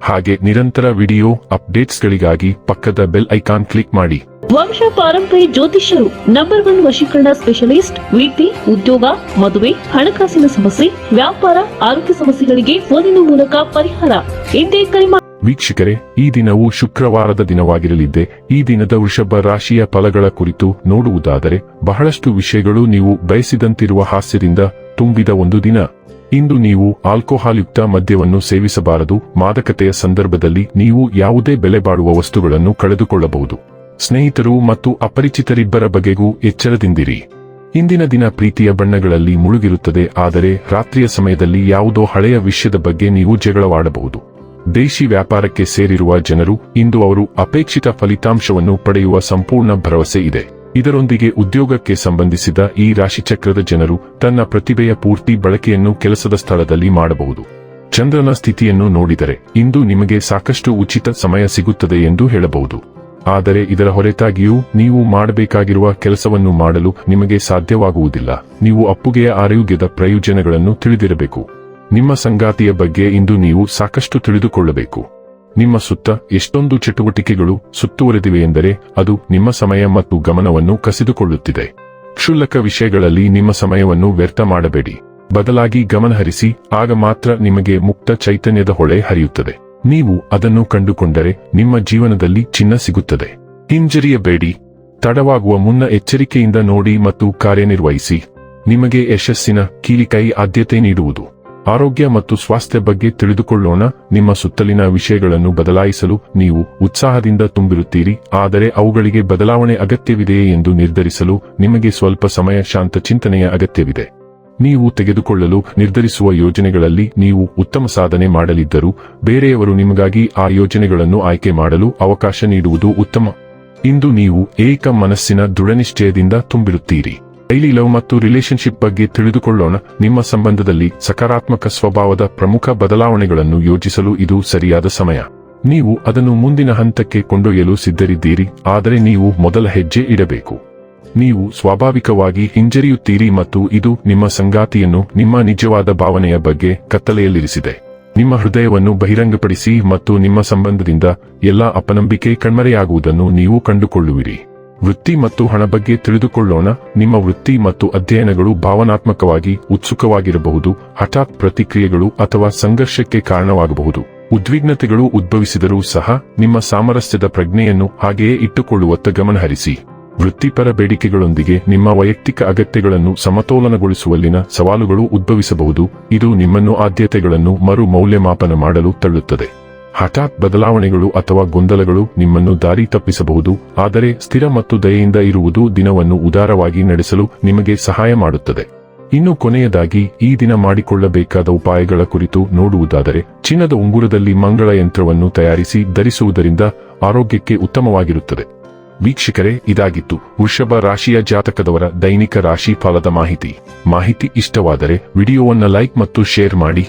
ಹಾಗೆ ನಿರಂತರ ವಿಡಿಯೋ ಅಪ್ಡೇಟ್ಸ್ಗಳಿಗಾಗಿ ಪಕ್ಕದ ಬೆಲ್ ಐಕಾನ್ ಕ್ಲಿಕ್ ಮಾಡಿ. ವಂಶ ಪಾರಂಪರಿ ಜ್ಯೋತಿಷ್ಯರು ನಂಬರ್ ಒನ್ ವಶೀಕರಣ ಸ್ಪೆಷಲಿಸ್ಟ್ ವೃತ್ತಿ ಉದ್ಯೋಗ ಮದುವೆ ಹಣಕಾಸಿನ ಸಮಸ್ಯೆ ವ್ಯಾಪಾರ ಆರೋಗ್ಯ ಸಮಸ್ಯೆಗಳಿಗೆ ಫೋನಿನ ಮೂಲಕ ಪರಿಹಾರ. ಎಂದೇ ಕರೆ ಮಾಡಿ ವೀಕ್ಷಕರೇ ಈ ದಿನವು ಶುಕ್ರವಾರದ ದಿನವಾಗಿರಲಿದ್ದೆ. ಈ ದಿನದ ವೃಷಭ ರಾಶಿಯ ಫಲಗಳ ಕುರಿತು ನೋಡುವುದಾದರೆ ಬಹಳಷ್ಟು ವಿಷಯಗಳು ನೀವು ಬಯಸಿದಂತಿರುವ ಹಾಸ್ಯದಿಂದ ತುಂಬಿದ ಒಂದು ದಿನ. ಇಂದು ನೀವು ಆಲ್ಕೋಹಾಲ್ ಯುಕ್ತ ಮದ್ಯವನ್ನು ಸೇವಿಸಬಾರದು. ಮಾದಕತೆಯ ಸಂದರ್ಭದಲ್ಲಿ ನೀವು ಯಾವುದೇ ಬೆಲೆ ಬಾಳುವ ವಸ್ತುಗಳನ್ನು ಕಳೆದುಕೊಳ್ಳಬಹುದು. ಸ್ನೇಹಿತರು ಮತ್ತು ಅಪರಿಚಿತರಿಬ್ಬರ ಬಗೆಗೂ ಎಚ್ಚರದಿಂದಿರಿ. ಇಂದಿನ ದಿನ ಪ್ರೀತಿಯ ಬಣ್ಣಗಳಲ್ಲಿ ಮುಳುಗಿರುತ್ತದೆ. ಆದರೆ ರಾತ್ರಿಯ ಸಮಯದಲ್ಲಿ ಯಾವುದೋ ಹಳೆಯ ವಿಷಯದ ಬಗ್ಗೆ ನೀವು ಜಗಳವಾಡಬಹುದು. ದೇಶಿ ವ್ಯಾಪಾರಕ್ಕೆ ಸೇರಿರುವ ಜನರು ಇಂದು ಅವರು ಅಪೇಕ್ಷಿತ ಫಲಿತಾಂಶವನ್ನು ಪಡೆಯುವ ಸಂಪೂರ್ಣ ಭರವಸೆ ಇದೆ. ಇದರೊಂದಿಗೆ ಉದ್ಯೋಗಕ್ಕೆ ಸಂಬಂಧಿಸಿದ ಈ ರಾಶಿಚಕ್ರದ ಜನರು ತನ್ನ ಪ್ರತಿಭೆಯ ಪೂರ್ತಿ ಬಳಕೆಯನ್ನು ಕೆಲಸದ ಸ್ಥಳದಲ್ಲಿ ಮಾಡಬಹುದು. ಚಂದ್ರನ ಸ್ಥಿತಿಯನ್ನು ನೋಡಿದರೆ ಇಂದು ನಿಮಗೆ ಸಾಕಷ್ಟು ಉಚಿತ ಸಮಯ ಸಿಗುತ್ತದೆ ಎಂದು ಹೇಳಬಹುದು. ಆದರೆ ಇದರ ಹೊರತಾಗಿಯೂ ನೀವು ಮಾಡಬೇಕಾಗಿರುವ ಕೆಲಸವನ್ನು ಮಾಡಲು ನಿಮಗೆ ಸಾಧ್ಯವಾಗುವುದಿಲ್ಲ. ನೀವು ಅಪ್ಪುಗೆಯ ಆರೋಗ್ಯದ ಪ್ರಯೋಜನಗಳನ್ನು ತಿಳಿದಿರಬೇಕು. ನಿಮ್ಮ ಸಂಗಾತಿಯ ಬಗ್ಗೆ ಇಂದು ನೀವು ಸಾಕಷ್ಟು ತಿಳಿದುಕೊಳ್ಳಬೇಕು. ನಿಮ್ಮ ಸುತ್ತ ಎಷ್ಟೊಂದು ಚಟುವಟಿಕೆಗಳು ಸುತ್ತುವರೆದಿವೆ ಎಂದರೆ ಅದು ನಿಮ್ಮ ಸಮಯ ಮತ್ತು ಗಮನವನ್ನು ಕಸಿದುಕೊಳ್ಳುತ್ತಿದೆ. ಕ್ಷುಲ್ಲಕ ವಿಷಯಗಳಲ್ಲಿ ನಿಮ್ಮ ಸಮಯವನ್ನು ವ್ಯರ್ಥ ಮಾಡಬೇಡಿ. ಬದಲಾಗಿ ಗಮನಹರಿಸಿ, ಆಗ ಮಾತ್ರ ನಿಮಗೆ ಮುಕ್ತ ಚೈತನ್ಯದ ಹೊಳೆ ಹರಿಯುತ್ತದೆ. ನೀವು ಅದನ್ನು ಕಂಡುಕೊಂಡರೆ ನಿಮ್ಮ ಜೀವನದಲ್ಲಿ ಚಿನ್ನ ಸಿಗುತ್ತದೆ. ಹಿಂಜರಿಯಬೇಡಿ. ತಡವಾಗುವ ಮುನ್ನ ಎಚ್ಚರಿಕೆಯಿಂದ ನೋಡಿ ಮತ್ತು ಕಾರ್ಯನಿರ್ವಹಿಸಿ. ನಿಮಗೆ ಯಶಸ್ಸಿನ ಕೀಲಿಕೈ ಆದ್ಯತೆ ನೀಡುವುದು. ಆರೋಗ್ಯ ಮತ್ತು ಸ್ವಾಸ್ಥ್ಯ ಬಗ್ಗೆ ತಿಳಿದುಕೊಳ್ಳೋಣ. ನಿಮ್ಮ ಸುತ್ತಲಿನ ವಿಷಯಗಳನ್ನು ಬದಲಾಯಿಸಲು ನೀವು ಉತ್ಸಾಹದಿಂದ ತುಂಬಿರುತ್ತೀರಿ. ಆದರೆ ಅವುಗಳಿಗೆ ಬದಲಾವಣೆ ಅಗತ್ಯವಿದೆಯೇ ಎಂದು ನಿರ್ಧರಿಸಲು ನಿಮಗೆ ಸ್ವಲ್ಪ ಸಮಯ ಶಾಂತ ಚಿಂತನೆಯ ಅಗತ್ಯವಿದೆ. ನೀವು ತೆಗೆದುಕೊಳ್ಳಲು ನಿರ್ಧರಿಸುವ ಯೋಜನೆಗಳಲ್ಲಿ ನೀವು ಉತ್ತಮ ಸಾಧನೆ ಮಾಡಲಿದ್ದರೂ ಬೇರೆಯವರು ನಿಮಗಾಗಿ ಆ ಯೋಜನೆಗಳನ್ನು ಆಯ್ಕೆ ಮಾಡಲು ಅವಕಾಶ ನೀಡುವುದು ಉತ್ತಮ. ಇಂದು ನೀವು ಏಕ ಮನಸ್ಸಿನ ದೃಢನಿಶ್ಚಯದಿಂದ ತುಂಬಿರುತ್ತೀರಿ. ಡೈಲಿ ಲವ್ ಮತ್ತು ರಿಲೇಶನ್ಶಿಪ್ ಬಗ್ಗೆ ತಿಳಿದುಕೊಳ್ಳೋಣ. ನಿಮ್ಮ ಸಂಬಂಧದಲ್ಲಿ ಸಕಾರಾತ್ಮಕ ಸ್ವಭಾವದ ಪ್ರಮುಖ ಬದಲಾವಣೆಗಳನ್ನು ಯೋಜಿಸಲು ಇದು ಸರಿಯಾದ ಸಮಯ. ನೀವು ಅದನ್ನು ಮುಂದಿನ ಹಂತಕ್ಕೆ ಕೊಂಡೊಯ್ಯಲು ಸಿದ್ಧರಿದ್ದೀರಿ, ಆದರೆ ನೀವು ಮೊದಲ ಹೆಜ್ಜೆ ಇಡಬೇಕು. ನೀವು ಸ್ವಾಭಾವಿಕವಾಗಿ ಹಿಂಜರಿಯುತ್ತೀರಿ ಮತ್ತು ಇದು ನಿಮ್ಮ ಸಂಗಾತಿಯನ್ನು ನಿಮ್ಮ ನಿಜವಾದ ಭಾವನೆಯ ಬಗ್ಗೆ ಕತ್ತಲೆಯಲ್ಲಿರಿಸಿದೆ. ನಿಮ್ಮ ಹೃದಯವನ್ನು ಬಹಿರಂಗಪಡಿಸಿ ಮತ್ತು ನಿಮ್ಮ ಸಂಬಂಧದಿಂದ ಎಲ್ಲಾ ಅಪನಂಬಿಕೆ ಕಣ್ಮರೆಯಾಗುವುದನ್ನು ನೀವು ಕಂಡುಕೊಳ್ಳುವಿರಿ. ವೃತ್ತಿ ಮತ್ತು ಹಣ ಬಗ್ಗೆ ತಿಳಿದುಕೊಳ್ಳೋಣ. ನಿಮ್ಮ ವೃತ್ತಿ ಮತ್ತು ಅಧ್ಯಯನಗಳು ಭಾವನಾತ್ಮಕವಾಗಿ ಉತ್ಸುಕವಾಗಿರಬಹುದು, ಹಠಾತ್ ಪ್ರತಿಕ್ರಿಯೆಗಳು ಅಥವಾ ಸಂಘರ್ಷಕ್ಕೆ ಕಾರಣವಾಗಬಹುದು. ಉದ್ವಿಗ್ನತೆಗಳು ಉದ್ಭವಿಸಿದರೂ ಸಹ ನಿಮ್ಮ ಸಾಮರಸ್ಯದ ಪ್ರಜ್ಞೆಯನ್ನು ಹಾಗೆಯೇ ಇಟ್ಟುಕೊಳ್ಳುವತ್ತ ಗಮನಹರಿಸಿ. ವೃತ್ತಿಪರ ಬೇಡಿಕೆಗಳೊಂದಿಗೆ ನಿಮ್ಮ ವೈಯಕ್ತಿಕ ಅಗತ್ಯಗಳನ್ನು ಸಮತೋಲನಗೊಳಿಸುವಲ್ಲಿನ ಸವಾಲುಗಳು ಉದ್ಭವಿಸಬಹುದು. ಇದು ನಿಮ್ಮನ್ನು ಆದ್ಯತೆಗಳನ್ನು ಮರು ಮೌಲ್ಯಮಾಪನ ಮಾಡಲು ತಳ್ಳುತ್ತದೆ. ಹಠಾತ್ ಬದಲಾವಣೆಗಳು ಅಥವಾ ಗೊಂದಲಗಳು ನಿಮ್ಮನ್ನು ದಾರಿ ತಪ್ಪಿಸಬಹುದು, ಆದರೆ ಸ್ಥಿರ ಮತ್ತು ದಯೆಯಿಂದ ಇರುವುದು ದಿನವನ್ನು ಉದಾರವಾಗಿ ನಡೆಸಲು ನಿಮಗೆ ಸಹಾಯ ಮಾಡುತ್ತದೆ. ಇನ್ನು ಕೊನೆಯದಾಗಿ, ಈ ದಿನ ಮಾಡಿಕೊಳ್ಳಬೇಕಾದ ಉಪಾಯಗಳ ಕುರಿತು ನೋಡುವುದಾದರೆ, ಚಿನ್ನದ ಉಂಗುರದಲ್ಲಿ ಮಂಗಳ ಯಂತ್ರವನ್ನು ತಯಾರಿಸಿ ಧರಿಸುವುದರಿಂದ ಆರೋಗ್ಯಕ್ಕೆ ಉತ್ತಮವಾಗಿರುತ್ತದೆ. ವೀಕ್ಷಕರೇ, ಇದಾಗಿತ್ತು. ವೃಷಭ ರಾಶಿಯ ಜಾತಕದವರ ದೈನಿಕ ರಾಶಿ ಫಲದ ಮಾಹಿತಿ. ಮಾಹಿತಿ ಇಷ್ಟವಾದರೆ, ವಿಡಿಯೋವನ್ನು ಲೈಕ್ ಮತ್ತು ಶೇರ್ ಮಾಡಿ.